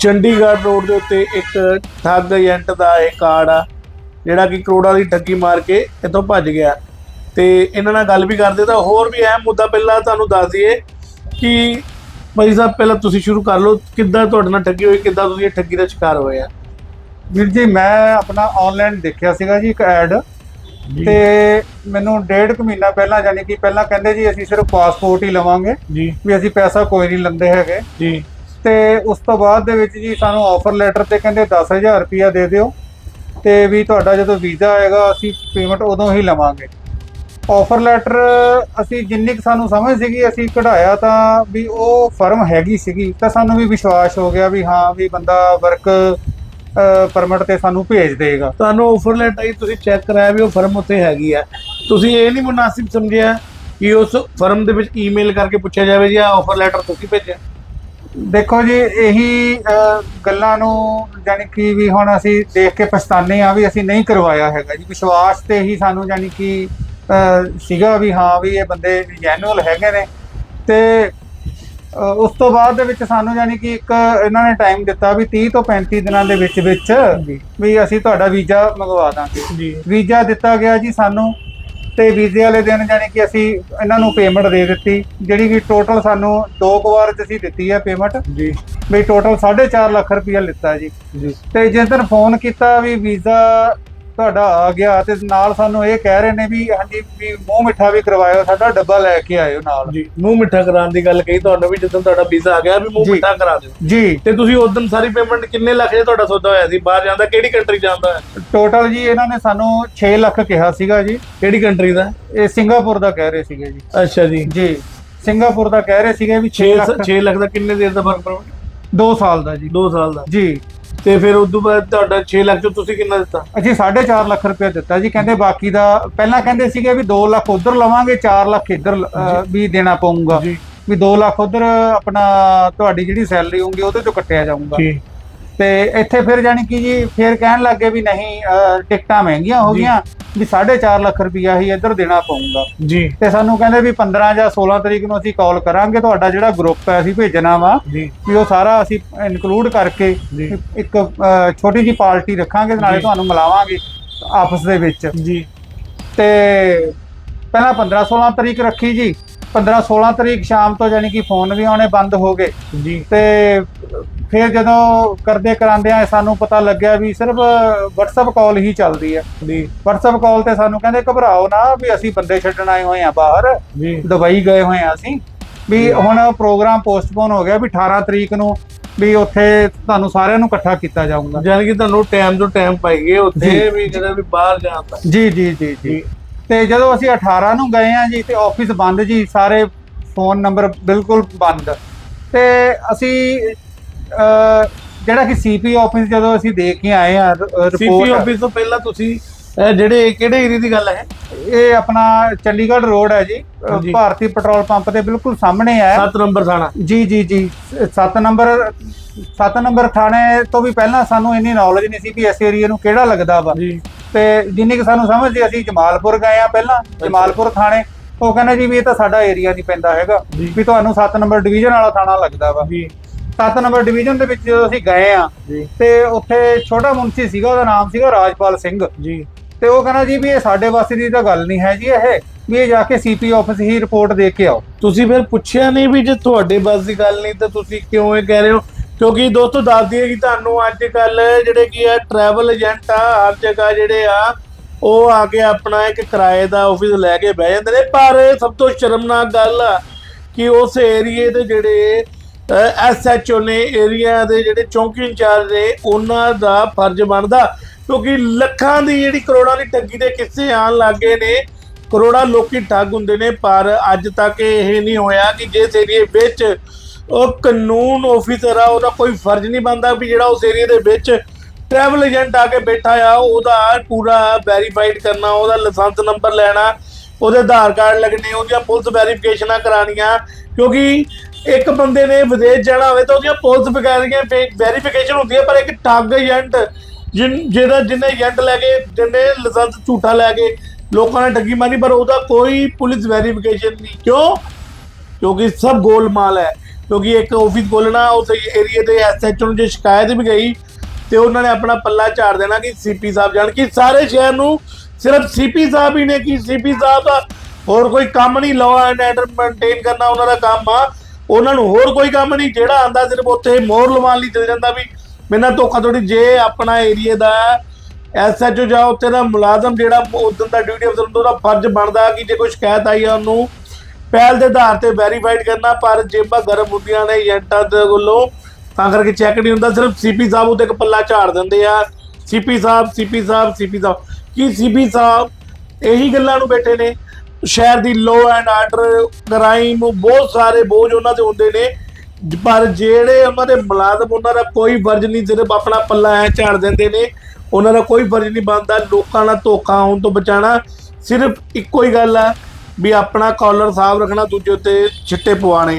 Chandigarh road ਦੇ ਉੱਤੇ ਇੱਕ ਠੱਗ ਏਜੰਟ ਦਾ ਇਹ ਕਾਰਡ ਆ ਜਿਹੜਾ ਕਿ ਕਰੋੜਾਂ ਦੀ ਠੱਗੀ ਮਾਰ ਕੇ ਇੱਥੋਂ ਭੱਜ ਗਿਆ। ਤੇ ਇਹਨਾਂ ਨਾਲ ਗੱਲ ਵੀ ਕਰਦੇ ਤਾਂ ਹੋਰ ਵੀ ਅਹਿਮ ਮੁੱਦਾ ਪਹਿਲਾਂ ਤੁਹਾਨੂੰ ਦੱਸ ਦਈਏ ਕਿ ਭਾਈ ਸਾਹਿਬ ਪਹਿਲਾਂ ਤੁਸੀਂ ਸ਼ੁਰੂ ਕਰ ਲਓ ਕਿੱਦਾਂ ਤੁਹਾਡੇ ਨਾਲ ਠੱਗੀ ਹੋਈ ਕਿੱਦਾਂ ਤੁਸੀਂ ਇਹ ਠੱਗੀ ਦਾ ਸ਼ਿਕਾਰ ਹੋਏ ਆ? ਵੀਰ ਜੀ ਮੈਂ ਆਪਣਾ ਆਨਲਾਈਨ ਦੇਖਿਆ ਸੀਗਾ ਜੀ ਇੱਕ ਐਡ। ਤੇ ਮੈਨੂੰ ਡੇਢ ਕੁ ਮਹੀਨਾ ਪਹਿਲਾਂ ਯਾਨੀ ਕਿ ਪਹਿਲਾਂ ਕਹਿੰਦੇ ਜੀ ਅਸੀਂ ਸਿਰਫ ਪਾਸਪੋਰਟ ਹੀ ਲਵਾਂਗੇ ਜੀ। ਵੀ ਅਸੀਂ ਪੈਸਾ ਕੋਈ ਨਹੀਂ ਲੈਂਦੇ ਹੈਗੇ। ਜੀ। ਤੇ ਉਸ ਤੋਂ ਬਾਅਦ ਦੇ ਵਿੱਚ ਜੀ ਸਾਨੂੰ ਆਫਰ ਲੈਟਰ ਤੇ ਕਹਿੰਦੇ 10000 ਰੁਪਇਆ ਦੇ ਦਿਓ ਤੇ ਵੀ ਤੁਹਾਡਾ ਜਦੋਂ ਵੀਜ਼ਾ ਆਏਗਾ, ਅਸੀਂ ਪੇਮੈਂਟ ਉਦੋਂ ਹੀ ਲਵਾਂਗੇ। ਆਫਰ ਲੈਟਰ ਅਸੀਂ ਜਿੰਨੀ ਕੁ ਸਾਨੂੰ ਸਮਝ ਸੀਗੀ, ਅਸੀਂ ਕਢਾਇਆ ਤਾਂ ਵੀ ਉਹ ਫਰਮ ਹੈਗੀ ਸੀਗੀ, ਤਾਂ ਸਾਨੂੰ ਵੀ ਵਿਸ਼ਵਾਸ ਹੋ ਗਿਆ ਵੀ ਹਾਂ, ਵੀ ਬੰਦਾ ਵਰਕ ਪਰਮਿਟ ਤੇ ਸਾਨੂੰ ਭੇਜ ਦੇਗਾ। ਤੁਹਾਨੂੰ ਆਫਰ ਲੈਟਰ ਆਈ ਤੁਸੀਂ ਚੈੱਕ ਕਰਾਇਆ ਵੀ ਉਹ ਫਰਮ ਉੱਥੇ ਹੈਗੀ ਆ। ਤੁਸੀਂ ਇਹ ਨਹੀਂ ਮੁਨਾਸਿਬ ਸਮਝਿਆ ਕਿ ਉਸ ਫਰਮ ਦੇ ਵਿੱਚ ਈਮੇਲ ਕਰਕੇ ਪੁੱਛਿਆ ਜਾਵੇ ਜੀ ਆ ਆਫਰ ਲੈਟਰ ਤੁਸੀਂ ਭੇਜਿਆ। ਦੇਖੋ ਜੀ ਇਹੀ ਅਹ, ਗੱਲਾਂ ਨੂੰ ਯਾਨੀ ਕਿ ਵੀ ਹੁਣ ਅਸੀਂ ਦੇਖ ਕੇ ਪਛਤਾਨੇ ਆ ਵੀ ਅਸੀਂ ਨਹੀਂ ਕਰਵਾਇਆ ਹੈਗਾ ਜੀ। ਵਿਸ਼ਵਾਸ ਤੇ ਹੀ ਸਾਨੂੰ ਯਾਨੀ ਕਿ ਅਹ, ਸੀਗਾ ਵੀ ਹਾਂ ਵੀ ਇਹ ਬੰਦੇ ਜੈਨੂਅਲ ਹੈਗੇ ਨੇ। ਤੇ ਅਹ, ਉਸ ਤੋਂ ਬਾਅਦ ਦੇ ਵਿੱਚ ਸਾਨੂੰ ਯਾਨੀ ਕਿ ਇੱਕ ਇਹਨਾਂ ਨੇ ਟਾਈਮ ਦਿੱਤਾ ਵੀ 30 ਤੋਂ 35 ਦਿਨਾਂ ਦੇ ਵਿੱਚ ਵਿੱਚ ਵੀ ਅਸੀਂ ਤੁਹਾਡਾ ਵੀਜ਼ਾ ਮੰਗਵਾ ਦਾਂਗੇ। ਜੀ। ਵੀਜ਼ਾ ਦਿੱਤਾ ਗਿਆ ਜੀ ਸਾਨੂੰ। ਤੇ ਵੀਜ਼ੇ ਵਾਲੇ ਦਿਨ ਯਾਨੀ ਕਿ ਅਸੀਂ ਇਹਨਾਂ ਨੂੰ ਪੇਮੈਂਟ ਦੇ ਦਿੱਤੀ ਜਿਹੜੀ ਕਿ ਟੋਟਲ ਸਾਨੂੰ ਦੋ ਕੁ ਵਾਰ 'ਚ ਅਸੀਂ ਦਿੱਤੀ ਹੈ ਪੇਮੈਂਟ ਜੀ। ਵੀ ਟੋਟਲ 4.5 ਲੱਖ ਰੁਪਇਆ ਲਿੱਤਾ ਜੀ। ਜੀ। ਤੇ ਜਿਸ ਦਿਨ ਫੋਨ ਕੀਤਾ ਵੀ ਵੀਜ਼ਾ ਤੁਹਾਡਾ ਆ ਗਿਆ ਤੇ ਨਾਲ ਸਾਨੂੰ ਇਹ ਕਹਿ ਰਹੇ ਨੇ ਵੀ ਹਾਂਜੀ ਵੀ ਮੂੰਹ ਮਿੱਠਾ ਵੀ ਕਰਵਾਇਓ ਸਾਡਾ ਡੱਬਾ ਲੈ ਕੇ ਆਇਓ ਨਾਲ। ਜੀ ਮੂੰਹ ਮਿੱਠਾ ਕਰਾਉਣ ਦੀ ਗੱਲ ਕਹੀ ਤੁਹਾਨੂੰ ਵੀ ਜਦੋਂ ਤੁਹਾਡਾ ਵੀਜ਼ਾ ਆ ਗਿਆ ਵੀ ਮੂੰਹ। ਮਿੱਠਾ ਕਰਾ ਦਿਓ। ਜੀ। ਤੇ ਤੁਸੀਂ ਉਦੋਂ ਸਾਰੀ ਪੇਮੈਂਟ ਕਿੰਨੇ ਲੱਖ ਦੇ ਤੁਹਾਡਾ ਸੌਦਾ ਹੋਇਆ ਸੀ? ਬਾਹਰ ਜਾਂਦਾ ਕਿਹੜੀ ਕੰਟਰੀ ਜਾਂਦਾ ਹੈ ਟੋਟਲ ਜੀ ਇਹਨਾਂ ਨੇ ਸਾਨੂੰ 6 ਲੱਖ ਕਿਹਾ ਸੀਗਾ ਜੀ। ਕਿਹੜੀ ਕੰਟਰੀ ਦਾ? ਇਹ ਸਿੰਗਾਪੁਰ ਦਾ ਕਹਿ ਰਹੇ ਸੀਗੇ ਜੀ। ਅੱਛਾ ਜੀ। ਜੀ ਸਿੰਗਾਪੁਰ ਦਾ ਕਹਿ ਰਹੇ ਸੀਗੇ ਵੀ 6 6 ਲੱਖ 6 ਲੱਖ ਦਾ ਕਿੰਨੇ ਦੇਰ ਦਾ ਫ਼ਰਕ ਪਊਗਾ? 2 ਸਾਲ ਦਾ ਜੀ। 2 ਸਾਲ ਦਾ। ਜੀ। ਤੇ ਫਿਰ ਉਦੋਂ ਬਾਅਦ ਤੁਹਾਡਾ 6 ਲੱਖ ਚੋਂ ਤੁਸੀਂ ਕਿੰਨਾ ਦਿੱਤਾ? ਅਸੀਂ 4.5 ਲੱਖ ਰੁਪਏ ਦਿੱਤਾ ਜੀ। ਕਹਿੰਦੇ ਬਾਕੀ ਦਾ ਪਹਿਲਾਂ ਕਹਿੰਦੇ ਸੀਗੇ ਵੀ 2 ਲੱਖ ਉਧਰ ਲਵਾਂਗੇ 4 ਲੱਖ ਇੱਧਰ ਵੀ ਦੇਣਾ ਪਊਗਾ। ਵੀ 2 ਲੱਖ ਉਧਰ ਆਪਣਾ ਤੁਹਾਡੀ ਜਿਹੜੀ ਸੈਲਰੀ ਹੋਊਗੀ ਉਹਦੇ ਚੋਂ ਕੱਟਿਆ ਜਾਊਗਾ। ਜੀ। ਤੇ ਇੱਥੇ ਫਿਰ ਜਾਨੀ ਕਿ ਜੀ ਫਿਰ ਕਹਿਣ ਲੱਗੇ ਵੀ ਨਹੀਂ ਅਹ, ਟਿਕਟਾਂ ਮਹਿੰਗੀਆਂ ਹੋ ਜੀ। ਗਈਆਂ ਵੀ 4.5 ਲੱਖ ਰੁਪਇਆ ਹੀ ਇੱਧਰ ਦੇਣਾ ਪਊਗਾ। ਜੀ। ਤੇ ਸਾਨੂੰ ਕਹਿੰਦੇ ਵੀ 15 ਜਾਂ 16 ਤਰੀਕ ਨੂੰ ਅਸੀਂ ਕਾਲ ਕਰਾਂਗੇ ਤੁਹਾਡਾ ਜਿਹੜਾ ਗਰੁੱਪ ਹੈ ਅਸੀਂ ਭੇਜਣਾ ਵਾ ਜੀ। ਵੀ ਉਹ ਸਾਰਾ ਅਸੀਂ ਇਨਕਲੂਡ ਕਰਕੇ ਜੀ। ਇੱਕ ਅਹ, ਛੋਟੀ ਜੀ ਪਾਰਟੀ ਰੱਖਾਂਗੇ ਤੇ ਨਾਲੇ ਜੀ। ਤੁਹਾਨੂੰ ਮਿਲਾਵਾਂਗੇ ਆਪਸ ਦੇ ਵਿੱਚ। ਜੀ। ਤੇ ਪਹਿਲਾਂ 15 16 ਤਰੀਕ ਰੱਖੀ ਜੀ 15 16 ਤਰੀਕ ਸ਼ਾਮ ਤੋਂ ਯਾਨੀ ਕਿ ਫੋਨ ਵੀ ਆਉਣੇ ਬੰਦ ਹੋ ਗਏ। ਜੀ। ਤੇ ਫਿਰ ਜਦੋਂ ਕਰਦੇ ਕਰਾਉਂਦੇ ਆ ਸਾਨੂੰ ਪਤਾ ਲੱਗਿਆ ਵੀ ਸਿਰਫ WhatsApp ਕਾਲ ਹੀ ਚੱਲਦੀ ਹੈ ਜੀ। WhatsApp ਕਾਲ ਤੇ ਸਾਨੂੰ ਕਹਿੰਦੇ ਘਬਰਾਓ ਨਾ ਵੀ ਅਸੀਂ ਬੰਦੇ ਛੱਡਣ ਆਏ ਹੋਏ ਆ ਬਾਹਰ। ਜੀ। ਦੁਬਈ ਗਏ ਹੋਏ ਆ ਅਸੀਂ। ਵੀ ਹੁਣ ਪ੍ਰੋਗਰਾਮ ਪੋਸਟਪੋਨ ਹੋ ਗਿਆ ਵੀ 18 ਤਰੀਕ ਨੂੰ ਵੀ ਉੱਥੇ ਤੁਹਾਨੂੰ ਸਾਰਿਆਂ ਨੂੰ ਇਕੱਠਾ ਕੀਤਾ ਜਾਊਗਾ। ਜਾਨ ਕਿ ਤੁਹਾਨੂੰ ਟਾਈਮ ਤੋਂ ਟਾਈਮ ਪਾਈਏ ਉੱਥੇ। ਵੀ ਜਿਹੜਾ ਵੀ ਬਾਹਰ ਜਾਣ ਦਾ। ਜੀ ਜੀ ਜੀ ਜੀ। ਤੇ ਜਦੋਂ ਅਸੀਂ 18 ਨੂੰ ਗਏ ਆ ਜੀ ਤੇ ਆਫਿਸ ਬੰਦ ਜੀ ਸਾਰੇ ਫੋਨ ਨੰਬਰ ਬਿਲਕੁਲ ਬੰਦ। ਤੇ ਅਸੀਂ ਜਿਹੜਾ ਕਿ ਸੀਪੀ ਆਫਿਸ ਜਦੋਂ ਅਸੀਂ ਦੇਖ ਕੇ ਆਏ ਆ ਸੀਪੀ ਰਿਪੋਰਟ ਆਫਿਸ ਤੋਂ ਪਹਿਲਾਂ ਤੁਸੀਂ ਇਹ ਜਿਹੜੇ ਕਿਹੜੇ ਏਰੀਆ ਦੀ ਗੱਲ ਹੈ? ਇਹ ਆਪਣਾ ਚੰਡੀਗੜ੍ਹ ਰੋਡ ਹੈ ਜੀ। ਜੀ। ਭਾਰਤੀ ਪੈਟਰੋਲ ਪੰਪ ਦੇ ਬਿਲਕੁਲ ਸਾਹਮਣੇ ਹੈ। 7 ਨੰਬਰ ਥਾਣਾ। ਜੀ ਜੀ ਜੀ। 7 ਨੰਬਰ 7 ਨੰਬਰ ਥਾਣੇ ਤੋਂ ਵੀ ਪਹਿਲਾਂ ਸਾਨੂੰ ਇੰਨੀ ਨੌਲੇਜ ਨਹੀਂ ਸੀ ਕਿ ਇਸ ਏਰੀਆ ਨੂੰ ਕਿਹੜਾ ਲੱਗਦਾ ਵਾ। ਜੀ। ਤੇ ਜਿੰਨੀ ਕਿ ਸਾਨੂੰ ਸਮਝ ਸੀ ਅਸੀਂ ਜਮਾਲਪੁਰ ਗਏ ਆ ਪਹਿਲਾਂ। ਜਮਾਲਪੁਰ ਥਾਣੇ। ਉਹ ਕਹਿੰਦੇ ਜੀ ਵੀ ਇਹ ਤਾਂ ਸਾਡਾ ਏਰੀਆ ਨਹੀਂ ਪੈਂਦਾ ਹੈਗਾ। ਜੀ। ਵੀ ਤੁਹਾਨੂੰ 7 ਨੰਬਰ ਡਿਵੀਜ਼ਨ ਵਾਲਾ ਥਾਣਾ ਲੱਗਦਾ ਵਾ। ਜੀ। 7 ਨੰਬਰ ਡਿਵੀਜ਼ਨ ਦੇ ਵਿੱਚ ਜਦੋਂ ਅਸੀਂ ਗਏ ਆ। ਜੀ। ਤੇ ਉੱਥੇ ਛੋਟਾ ਮੁੰਸ਼ੀ ਸੀਗਾ ਉਹਦਾ ਨਾਮ ਸੀਗਾ ਰਾਜਪਾਲ ਸਿੰਘ। ਜੀ। ਤੇ ਉਹ ਕਹਿੰਦਾ ਜੀ ਵੀ ਇਹ ਸਾਡੇ ਵਾਸਤੇ ਦੀ ਤਾਂ ਗੱਲ ਨਹੀਂ ਹੈ ਜੀ ਇਹ ਵੀ ਇਹ ਜਾ ਕੇ ਸੀਪੀ ਆਫਿਸ ਹੀ ਰਿਪੋਰਟ ਦੇ ਕੇ ਆਓ। ਤੁਸੀਂ ਫਿਰ ਪੁੱਛਿਆ ਨਹੀਂ ਵੀ ਜੇ ਤੁਹਾਡੇ ਬਸ ਦੀ ਗੱਲ ਨਹੀਂ ਤਾਂ ਤੁਸੀਂ ਕਿਉਂ ਇਹ ਕਹਿ ਰਹੇ ਹੋ? ਕਿਉਂਕਿ ਦੋਸਤੋ ਦੱਸ ਦਈਏ ਕਿ ਤੁਹਾਨੂੰ ਅੱਜ ਕੱਲ ਜਿਹੜੇ ਕੀ ਆ ਟਰੈਵਲ ਏਜੰਟ ਆ ਹਰ ਜਗ੍ਹਾ ਜਿਹੜੇ ਆ ਉਹ ਆ ਕੇ ਆਪਣਾ ਇੱਕ ਕਿਰਾਏ ਦਾ ਆਫਿਸ ਲੈ ਕੇ ਬਹਿ ਜਾਂਦੇ ਨੇ। ਪਰ ਸਭ ਤੋਂ ਸ਼ਰਮਨਾਕ ਗੱਲ ਆ ਕਿ ਉਸ ਏਰੀਏ ਦੇ ਜਿਹੜੇ ਐਸਐਚਓ ਨੇ ਏਰੀਆ ਦੇ ਜਿਹੜੇ ਚੌਂਕੀ ਇੰਚਾਰਜ ਨੇ, ਉਹਨਾਂ ਦਾ ਫਰਜ਼ ਬਣਦਾ, ਕਿਉਂਕਿ ਲੱਖਾਂ ਦੀ ਜਿਹੜੀ ਕਰੋੜਾਂ ਦੀ ਠੱਗੀ ਦੇ ਕਿੱਸੇ ਆਣ ਲੱਗੇ ਨੇ। ਕਰੋੜਾਂ ਲੋਕੀ ਠੱਗ ਹੁੰਦੇ ਨੇ, ਪਰ ਅੱਜ ਤੱਕ ਇਹ ਨਹੀਂ ਹੋਇਆ ਕਿ ਜਿਸ ਏਰੀਏ ਵਿੱਚ ਉਹ ਕਾਨੂੰਨ ਆਫੀਸਰ ਆ, ਉਹਦਾ ਕੋਈ ਫਰਜ਼ ਨਹੀਂ ਬਣਦਾ ਵੀ ਜਿਹੜਾ ਉਸ ਏਰੀਏ ਦੇ ਵਿੱਚ ਟਰੈਵਲ ਏਜੰਟ ਆ ਕੇ ਬੈਠਾ ਆ, ਉਹਦਾ ਪੂਰਾ ਵੈਰੀਫਾਈਡ ਕਰਨਾ, ਉਹਦਾ ਲਾਇਸੈਂਸ ਨੰਬਰ ਲੈਣਾ, ਉਹਦੇ ਆਧਾਰ ਕਾਰਡ ਲੱਗਣੇ, ਉਹਦੀਆਂ ਪੁਲਿਸ ਵੈਰੀਫਿਕੇਸ਼ਨਾਂ ਕਰਾਉਣੀਆਂ, ਕਿਉਂਕਿ ਇੱਕ ਬੰਦੇ ਨੇ ਵਿਦੇਸ਼ ਜਾਣਾ ਹੋਵੇ ਤਾਂ ਉਹਦੀਆਂ ਪੋਸਟ ਵਗੈਰੀਆਂ ਵੈਰੀਫਿਕੇਸ਼ਨ ਹੁੰਦੀ ਹੈ, ਪਰ ਇੱਕ ਠੱਗ ਏਜੰਟ ਜਿਨ, ਜਿਹਦਾ ਜਿਹਨੇ ਏਜੰਟ ਲੈ ਕੇ ਜਿਹਨੇ ਲਾਇਸੈਂਸ ਝੂਠਾ ਲੈ ਕੇ ਲੋਕਾਂ ਨੇ ਠੱਗੀ ਮਾਰੀ, ਪਰ ਉਹਦਾ ਕੋਈ ਪੁਲਿਸ ਵੈਰੀਫਿਕੇਸ਼ਨ ਨਹੀਂ। ਕਿਉਂ? ਕਿਉਂਕਿ ਸਭ ਗੋਲਮਾਲ ਹੈ। ਕਿਉਂਕਿ ਇੱਕ ਆਫਿਸ ਖੋਲਣਾ ਉਸ ਏਰੀਆ ਦੇ ਐਸਐਚਓ ਨੂੰ ਜੇ ਸ਼ਿਕਾਇਤ ਵੀ ਗਈ ਤੇ ਉਹਨਾਂ ਨੇ ਆਪਣਾ ਪੱਲਾ ਝਾੜ ਦੇਣਾ ਕਿ ਸੀਪੀ ਸਾਹਿਬ ਜਾਣ, ਕਿ ਸਾਰੇ ਸ਼ਹਿਰ ਨੂੰ ਸਿਰਫ ਸੀਪੀ ਸਾਹਿਬ ਹੀ ਨੇ, ਕਿ ਸੀਪੀ ਸਾਹਿਬ ਦਾ ਹੋਰ ਕੋਈ ਕੰਮ ਨਹੀਂ ਲਾਅ ਐਂਡ ਆਰਡਰ ਮੇਨਟੇਨ ਕਰਨਾ ਉਹਨਾਂ ਦਾ ਕੰਮ ਆ। ਉਹਨਾਂ ਨੂੰ ਹੋਰ ਕੋਈ ਕੰਮ ਨਹੀਂ, ਜਿਹੜਾ ਆਂਦਾ ਸਿਰਫ ਉੱਥੇ ਮੋਹਰ ਲਵਾਉਣ ਲਈ ਚਲ ਜਾਂਦਾ ਵੀ ਮੇਰੇ ਧੋਖਾ ਥੋੜੀ ਜੇ ਆਪਣਾ ਏਰੀਆ ਦਾ ਐਸਐਚਓ ਜਾਂ ਉੱਥੇ ਦਾ ਮੁਲਾਜ਼ਮ ਜਿਹੜਾ ਉਦੋਂ ਦਾ ਡਿਊਟੀ ਅਫਸਰ ਹੁੰਦਾ, ਉਹਦਾ ਫਰਜ਼ ਬਣਦਾ ਕਿ ਜੇ ਕੋਈ ਸ਼ਿਕਾਇਤ ਆਈ ਆ ਉਹਨੂੰ ਪਹਿਲ ਦੇ ਆਧਾਰ ਤੇ ਵੈਰੀਫਾਈਡ ਕਰਨਾ, ਪਰ ਜੇਬਾਂ ਗਰਮ ਹੁੰਦੀਆਂ ਨੇ ਏਜੰਟਾਂ ਦੇ ਵੱਲੋਂ, ਤਾਂ ਕਰਕੇ ਚੈੱਕ ਨਹੀਂ ਹੁੰਦਾ, ਸਿਰਫ ਸੀਪੀ ਸਾਹਿਬ ਉੱਤੇ ਇੱਕ ਪੱਲਾ ਝਾੜ ਦਿੰਦੇ ਆ। ਸੀਪੀ ਸਾਹਿਬ ਸੀਪੀ ਸਾਹਿਬ ਸੀਪੀ ਸਾਹਿਬ, ਕੀ ਸੀਪੀ ਸਾਹਿਬ ਇਹੀ ਗੱਲਾਂ ਨੂੰ ਬੈਠੇ ਨੇ? ਸ਼ਹਿਰ ਦੀ ਲੋ ਐਂਡ ਆਰਡਰ ਕ੍ਰਾਈਮ ਬਹੁਤ ਸਾਰੇ ਬੋਝ ਉਹਨਾਂ ਤੇ ਹੁੰਦੇ ਨੇ। ਪਰ ਜਿਹੜੇ ਉਹਨਾਂ ਦੇ ਮੁਲਾਜ਼ਮ, ਉਹਨਾਂ ਦਾ ਕੋਈ ਫਰਜ਼ ਨਹੀਂ, ਸਿਰਫ ਆਪਣਾ ਪੱਲਾ ਐ ਝਾੜ ਦਿੰਦੇ ਨੇ। ਉਹਨਾਂ ਦਾ ਕੋਈ ਫਰਜ਼ ਨਹੀਂ ਬਣਦਾ ਲੋਕਾਂ ਨਾਲ ਧੋਖਾ ਹੋਣ ਤੋਂ ਬਚਾਉਣਾ। ਸਿਰਫ ਇੱਕੋ ਹੀ ਗੱਲ ਆ ਵੀ ਆਪਣਾ ਕਾਲਰ ਸਾਫ਼ ਰੱਖਣਾ, ਦੂਜੇ ਉੱਤੇ ਛਿੱਟੇ ਪਵਾਣੇ